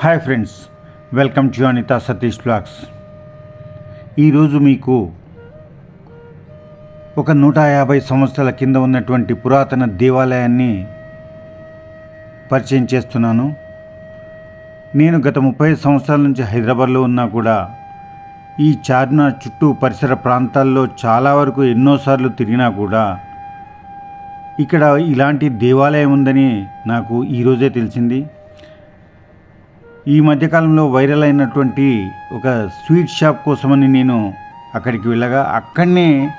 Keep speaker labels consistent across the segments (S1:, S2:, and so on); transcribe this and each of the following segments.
S1: Hi friends welcome to Anitha Satish blogs. ఈరోజు మీకు ఒక నూట యాభై సంవత్సరాల కింద ఉన్నటువంటి పురాతన దేవాలయాన్ని పరిచయం చేస్తున్నాను. నేను గత ముప్పై సంవత్సరాల నుంచి హైదరాబాద్లో ఉన్నా కూడా ఈ చార్మినార్ చుట్టూ పరిసర ప్రాంతాల్లో చాలా వరకు ఎన్నోసార్లు తిరిగినా కూడా ఇక్కడ ఇలాంటి దేవాలయం ఉందని నాకు ఈరోజే తెలిసింది. ఈ మధ్యకాలంలో వైరల్ అయినటువంటి ఒక స్వీట్ షాప్ కోసమని నేను అక్కడికి వెళ్ళగా అక్కడనే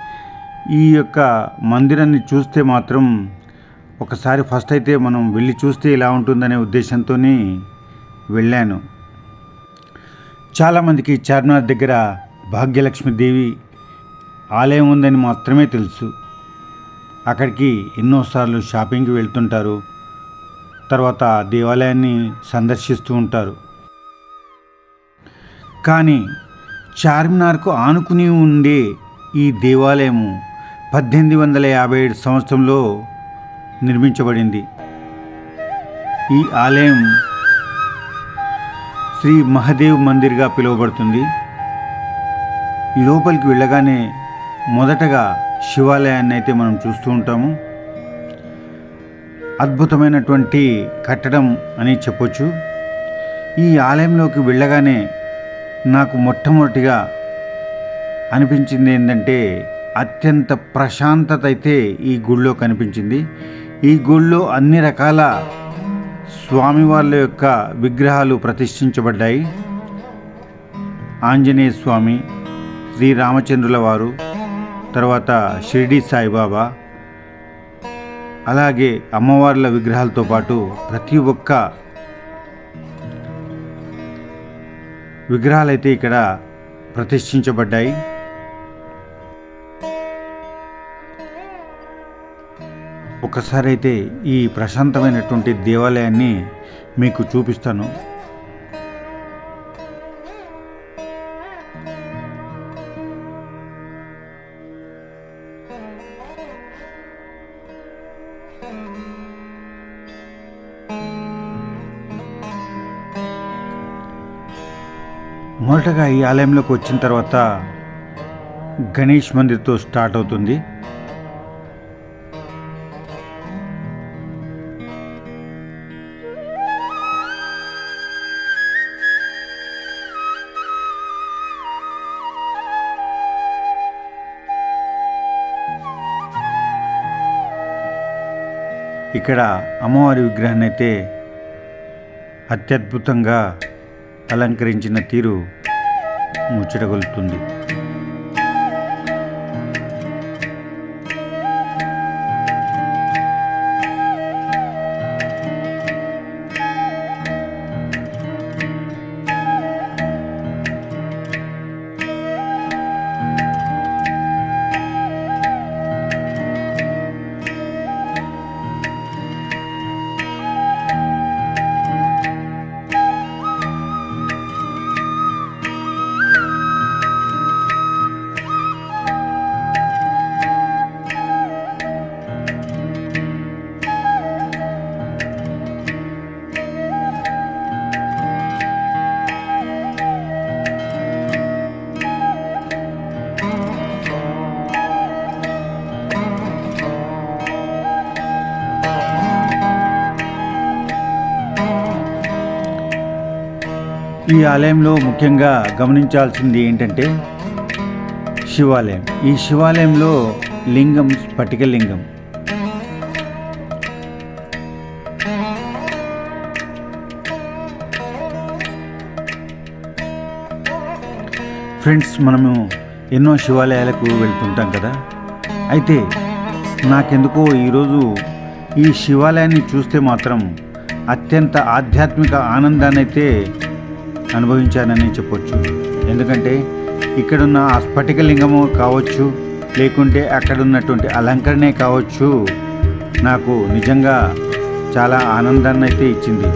S1: ఈ యొక్క మందిరాన్ని చూస్తే మాత్రం ఒకసారి ఫస్ట్ అయితే మనం వెళ్ళి చూస్తే ఇలా ఉంటుందనే ఉద్దేశంతో వెళ్ళాను. చాలామందికి చార్మినార్ దగ్గర భాగ్యలక్ష్మీదేవి ఆలయం ఉందని మాత్రమే తెలుసు. అక్కడికి ఎన్నోసార్లు షాపింగ్కి వెళ్తుంటారు. తర్వాత దేవాలయాన్ని సందర్శిస్తూ ఉంటారు. కానీ చార్మినార్కు ఆనుకుని ఉండే ఈ దేవాలయము పద్దెనిమిది వందల యాభై ఏడు సంవత్సరంలో నిర్మించబడింది. ఈ ఆలయం శ్రీ మహదేవ్ మందిర్గా పిలువబడుతుంది. లోపలికి వెళ్ళగానే మొదటగా శివాలయాన్ని అయితే మనం చూస్తూ ఉంటాము. అద్భుతమైనటువంటి కట్టడం అని చెప్పొచ్చు. ఈ ఆలయంలోకి వెళ్ళగానే నాకు మొట్టమొదటిగా అనిపించింది ఏంటంటే అత్యంత ప్రశాంతత అయితే ఈ గుళ్ళో కనిపించింది. ఈ గుళ్ళో అన్ని రకాల స్వామివార్ల యొక్క విగ్రహాలు ప్రతిష్ఠించబడ్డాయి. ఆంజనేయ స్వామి శ్రీరామచంద్రుల వారు తర్వాత షిరిడి సాయిబాబా అలాగే అమ్మవార్ల విగ్రహాలతో పాటు ప్రతి ఒక్క విగ్రహాలైతే ఇక్కడ ప్రతిష్ఠించబడ్డాయి. ఒకసారి అయితే ఈ ప్రశాంతమైనటువంటి దేవాలయాన్ని మీకు చూపిస్తాను. మొదటగా ఈ ఆలయంలోకి వచ్చిన తర్వాత గణేష్ మందిర్తో స్టార్ట్ అవుతుంది. ఇక్కడ అమ్మవారి విగ్రహాన్ని అయితే అత్యద్భుతంగా అలంకరించిన తీరు ముచ్చటగొలుతుంది. ఈ ఆలయంలో ముఖ్యంగా గమనించాల్సింది ఏంటంటే శివాలయం. ఈ శివాలయంలో లింగం స్ఫటిక లింగం. ఫ్రెండ్స్ మనము ఎన్నో శివాలయాలకు వెళ్తుంటాం కదా. అయితే నాకెందుకో ఈరోజు ఈ శివాలయాన్ని చూస్తే మాత్రం అత్యంత ఆధ్యాత్మిక ఆనందాన్ని అయితే అనుభవించానని చెప్పొచ్చు. ఎందుకంటే ఇక్కడున్న ఆ స్ఫటిక లింగము కావచ్చు లేకుంటే అక్కడ ఉన్నటువంటి అలంకరణే కావచ్చు నాకు నిజంగా చాలా ఆనందాన్ని అయితే ఇచ్చింది.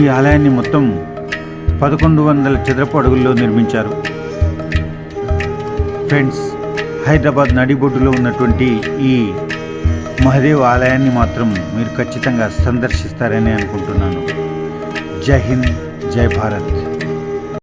S1: ఈ ఆలయాన్ని మొత్తం పదకొండు వందల చదరపు అడుగుల్లో నిర్మించారు. ఫ్రెండ్స్ హైదరాబాద్ నడిబొడ్డులో ఉన్నటువంటి ఈ మహదేవ్ ఆలయాన్ని మాత్రం మీరు ఖచ్చితంగా సందర్శిస్తారని అనుకుంటున్నాను. జై హింద్ జై భారత్.